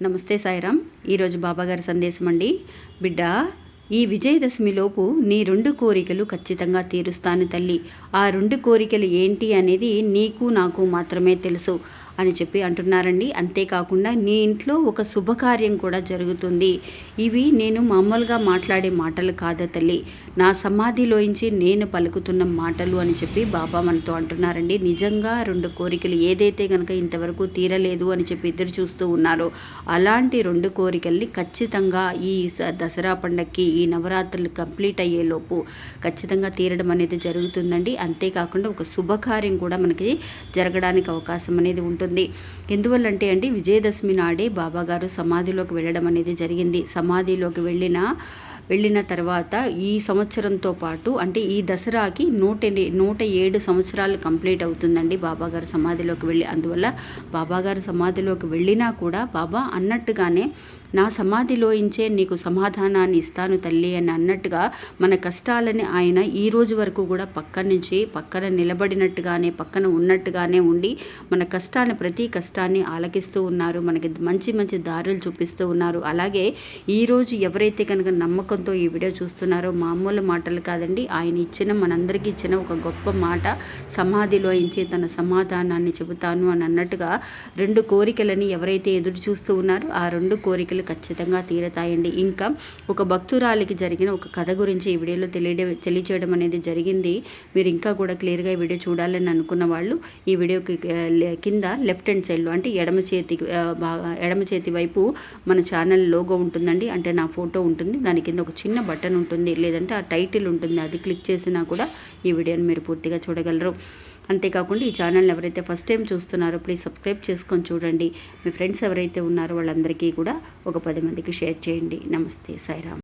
నమస్తే సాయిరామ్. ఈరోజు బాబాగారి సందేశం అండి. బిడ్డ ఈ విజయదశమిలోపు నీ రెండు కోరికలు ఖచ్చితంగా తీరుస్తాను తల్లి. ఆ రెండు కోరికలు ఏంటి అనేది నీకు నాకు మాత్రమే తెలుసు. అని చెప్పి అంటున్నారండి. అంతేకాకుండా నీ ఇంట్లో ఒక శుభకార్యం కూడా జరుగుతుంది. ఇవి నేను మామూలుగా మాట్లాడే మాటలు కాదు తల్లి. నా సమాధిలోంచి నేను పలుకుతున్న మాటలు అని చెప్పి బాబా మనతో అంటున్నారండి. నిజంగా రెండు కోరికలు ఏదైతే కనుక ఇంతవరకు తీరలేదు అని చెప్పి ఎదురు చూస్తూ ఉన్నారో అలాంటి రెండు కోరికల్ని ఖచ్చితంగా ఈ దసరా పండగకి ఈ నవరాత్రులు కంప్లీట్ అయ్యేలోపు ఖచ్చితంగా తీరడం అనేది జరుగుతుందండి. అంతేకాకుండా ఒక శుభకార్యం కూడా మనకి జరగడానికి అవకాశం అనేది ఉంటుంది. ఉంటుంది. ఎందువల్లంటే అండి విజయదశమి నాడే బాబాగారు సమాధిలోకి వెళ్ళడం అనేది జరిగింది. సమాధిలోకి వెళ్ళిన వెళ్ళిన తర్వాత ఈ సంవత్సరంతో పాటు అంటే ఈ దసరాకి నూట నూట ఏడు సంవత్సరాలు కంప్లీట్ అవుతుందండి బాబాగారు సమాధిలోకి వెళ్ళి. అందువల్ల బాబాగారు సమాధిలోకి వెళ్ళినా కూడా బాబా అన్నట్టుగానే నా సమాధిలో ఇంచే నీకు సమాధానాన్ని ఇస్తాను తల్లి అని అన్నట్టుగా మన కష్టాలని ఆయన ఈ రోజు వరకు కూడా పక్క నుంచి పక్కన నిలబడినట్టుగానే పక్కన ఉన్నట్టుగానే ఉండి మన కష్టాన్ని ప్రతి కష్టాన్ని ఆలకిస్తూ ఉన్నారు. మనకి మంచి మంచి దారులు చూపిస్తూ ఉన్నారు. అలాగే ఈరోజు ఎవరైతే కనుక నమ్మకం నమ్మకంతో ఈ వీడియో చూస్తున్నారో. మామూలు మాటలు కాదండి. ఆయన ఇచ్చిన మనందరికీ ఇచ్చిన ఒక గొప్ప మాట సమాధిలో ఇంచే తన సమాధానాన్ని చెబుతాను అని అన్నట్టుగా రెండు కోరికలని ఎవరైతే ఎదురు చూస్తూ ఉన్నారో ఆ రెండు కోరికలు కోరికలు ఖచ్చితంగా తీరతాయండి. ఇంకా ఒక భక్తురాలికి జరిగిన ఒక కథ గురించి ఈ వీడియోలో తెలియ తెలియచేయడం అనేది జరిగింది. మీరు ఇంకా కూడా క్లియర్గా ఈ వీడియో చూడాలని అనుకున్న వాళ్ళు ఈ వీడియోకి కింద లెఫ్ట్ హ్యాండ్ సైడ్లో అంటే ఎడమ చేతి ఎడమ చేతి వైపు మన ఛానల్ లోగో ఉంటుందండి. అంటే నా ఫోటో ఉంటుంది. దాని కింద ఒక చిన్న బటన్ ఉంటుంది లేదంటే ఆ టైటిల్ ఉంటుంది అది క్లిక్ చేసినా కూడా ఈ వీడియోని మీరు పూర్తిగా చూడగలరు. అంతేకాకుండా ఈ ఛానల్ ఎవరైతే ఫస్ట్ టైం చూస్తున్నారో ప్లీజ్ సబ్స్క్రైబ్ చేసుకొని చూడండి. మీ ఫ్రెండ్స్ ఎవరైతే ఉన్నారో వాళ్ళందరికీ కూడా ఒక పది మందికి షేర్ చేయండి. నమస్తే సాయిరామ్.